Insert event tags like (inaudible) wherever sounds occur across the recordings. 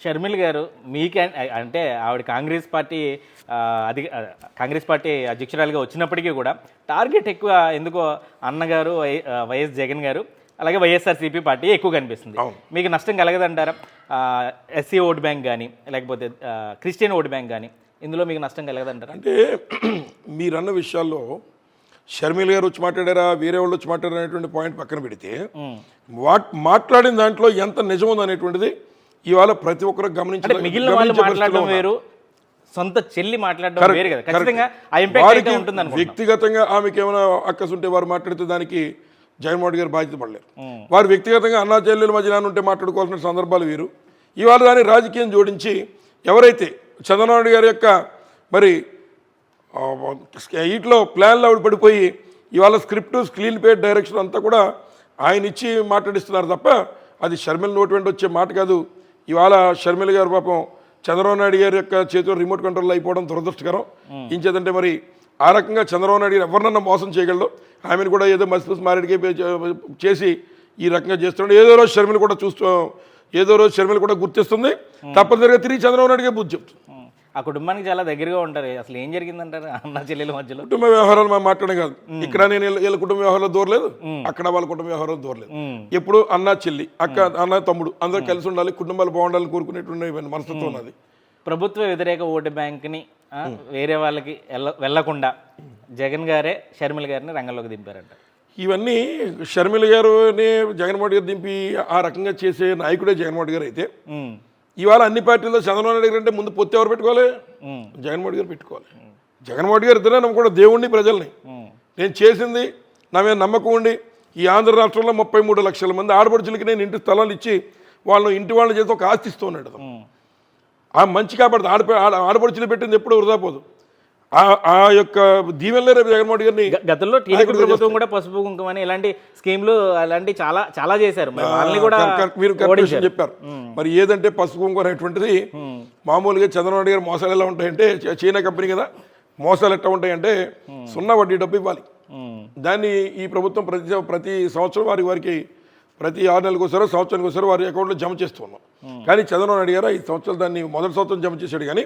షర్మిల్ గారు మీకే అంటే ఆవిడ కాంగ్రెస్ పార్టీ ఆ, అధి ఆ, కాంగ్రెస్ పార్టీ అధ్యక్షురాలుగా వచ్చినప్పటికీ కూడా టార్గెట్ ఎక్కువ ఎందుకో అన్నగారు వైఎస్ జగన్ గారు అలాగే వైఎస్ఆర్సీపీ పార్టీ ఎక్కువ కనిపిస్తుంది. మీకు నష్టం కలగదంటారా? ఎస్సీ ఓట్ బ్యాంక్ కానీ లేకపోతే క్రిస్టియన్ ఓట్ బ్యాంక్ కానీ ఇందులో మీకు నష్టం కలగదంటారా? అంటే (clears throat) మీరన్న విషయాల్లో షర్మిల గారు వచ్చి మాట్లాడారా వేరే వాళ్ళు వచ్చి మాట్లాడారా అనేటువంటి పాయింట్ పక్కన పెడితే వాట్ మాట్లాడిన దాంట్లో ఎంత నిజం ఉంది అనేటువంటిది ఇవాళ ప్రతి ఒక్కరు గమనించ అంటే మిగిలిన వాళ్ళు మాట్లాడడం. వేరు సొంత చెల్లి మాట్లాడడం వేరు కదా. ఖచ్చితంగా ఆ ఇంపాక్ట్ అయితే ఉంటుంది వ్యక్తిగతంగా ఆమెకి ఏమైనా అక్కసు ఉంటే వారు మాట్లాడితే దానికి జగన్మోహన్ గారు బాధ్యత పడలేరు. వారు వ్యక్తిగతంగా అన్నా చెల్లెల మధ్య ఉంటే మాట్లాడుకోవాల్సిన సందర్భాలు వీరు. ఇవాళ దాన్ని రాజకీయం జోడించి ఎవరైతే చంద్రబాబు గారి యొక్క మరి వీటిలో ప్లాన్లో ఆవిడ పడిపోయి ఇవాళ స్క్రిప్ట్ స్క్రీన్ పే డైరెక్షన్ అంతా కూడా ఆయన ఇచ్చి మాట్లాడిస్తున్నారు తప్ప అది షర్మిల నోటి వెంట వచ్చే మాట కాదు. ఇవాళ షర్మిల గారు పాపం చంద్రబాబు నాయుడు గారి యొక్క చేతిలో రిమోట్ కంట్రోల్ అయిపోవడం దురదృష్టకరం. ఇంచేదంటే మరి ఆ రకంగా చంద్రబాబు నాయుడు గారు ఎవరినన్నా మోసం చేయగలడు. ఆమెను కూడా ఏదో మసిపూసి మారేడికి చేసి ఈ రకంగా చేస్తున్నాడు. ఏదో రోజు షర్మిల కూడా చూస్తూ ఏదో రోజు షర్మిల కూడా గుర్తిస్తుంది. తప్పనిసరిగా తిరిగి చంద్రబాబు నాయుడు గారు బుద్ధి చెప్తుంది. ఆ కుటుంబానికి చాలా దగ్గరగా ఉంటారు. అసలు ఏం జరిగిందంటారు? అన్న చెల్లెల మధ్యలో. కుటుంబ వ్యవహారాలు మనం మాట్లాడడం కాదు. ఇక్కడ నేను వీళ్ళ- కుటుంబ వ్యవహారాలు దూరలేదు. అక్కడ వాళ్ళ కుటుంబ వ్యవహారాలు దూరలేదు. ఎప్పుడు అన్న చెల్లి అక్క అన్న తమ్ముడు అందరూ కలిసి ఉండాలి కుటుంబాలు బాగుండాలని కోరుకునేటువంటి మనస్తత్వం ఉన్నది ప్రభుత్వ వ్యతిరేక ఓటు బ్యాంక్ని వేరే వాళ్ళకి వెళ్ళ వెళ్ళకుండా జగన్ గారే షర్మిల గారిని రంగంలోకి దింపారంట. ఇవన్నీ షర్మిల గారుని జగన్మోహన్ గారు దింపి ఆ రకంగా చేసే నాయకుడే జగన్మోహన్ గారు అయితే. ఇవాళ అన్ని పార్టీల్లో చంద్రబాబు నాయుడు గారు అంటే ముందు పొత్తు ఎవరు పెట్టుకోవాలి. జగన్మోహన్ గారు పెట్టుకోవాలి జగన్మోహన్ గారు ఇద్దరే నమ్ముకోవడం దేవుణ్ణి ప్రజల్ని. నేను చేసింది నా మీద నమ్మకం ఉండి ఈ ఆంధ్ర రాష్ట్రంలో ముప్పై మూడు లక్షల మంది ఆడపడుచులకి నేను ఇంటి స్థలాలు ఇచ్చి వాళ్ళని ఇంటి వాళ్ళని చేసి ఒక ఆస్తి ఇస్తూ ఉన్నాడు. ఆ మంచి కాబట్టి ఆడ ఆడ- ఆడపడుచులు పెట్టింది ఎప్పుడు వృధా పోదు ఆ యొక్క దీవెనలే రేపు జగన్మోహన్ గారిని గతంలో టీడీపీ ప్రభుత్వం కూడా పసుపు కుంకుమ అని ఇలాంటి స్కీమ్లు అలాంటి చాలా చాలా చేశారు. మరి వాళ్ళని కూడా. మీరు చెప్పారు. మరి ఏదంటే పసుపు కుంకుమ అనేటువంటిది మామూలుగా చంద్రబాబు గారి మోసాలు ఎలా ఉంటాయంటే చైనా కంపెనీ కదా మోసాలు ఎట్లా ఉంటాయంటే సున్నా వడ్డీ డబ్బు ఇవ్వాలి. దాన్ని ఈ ప్రభుత్వం ప్రతి ప్రతి సంవత్సరం వారి వారికి ప్రతి ఆరు నెలలకు ఒకసారో సంవత్సరానికి ఒకసారి వారి అకౌంట్లో జమ చేస్తూ ఉన్నాం. కానీ చంద్రబాబు నాయుడు గారు ఐదు సంవత్సరాలు దాన్ని మొదటి సంవత్సరం జమ చేశాడు కానీ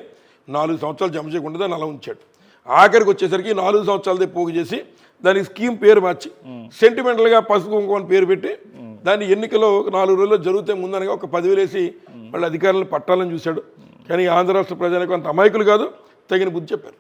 నాలుగు సంవత్సరాలు జమ చేయకుండా దాన్ని అలా ఉంచాడు. ఆఖరికి వచ్చేసరికి నాలుగు సంవత్సరాలదే పోగు చేసి దానికి స్కీమ్ పేరు మార్చి సెంటిమెంటల్గా పసుపు కుంకుమ అని పేరు పెట్టి దాన్ని ఎన్నికలో నాలుగు రోజుల్లో జరుగుతే ముందనగా ఒక పదివేలు వేసి వాళ్ళ అధికారులను పట్టాలని చూశాడు. కానీ ఆంధ్ర రాష్ట్ర ప్రజలకు అంత అమాయకులు కాదు తగిన బుద్ధి చెప్పారు.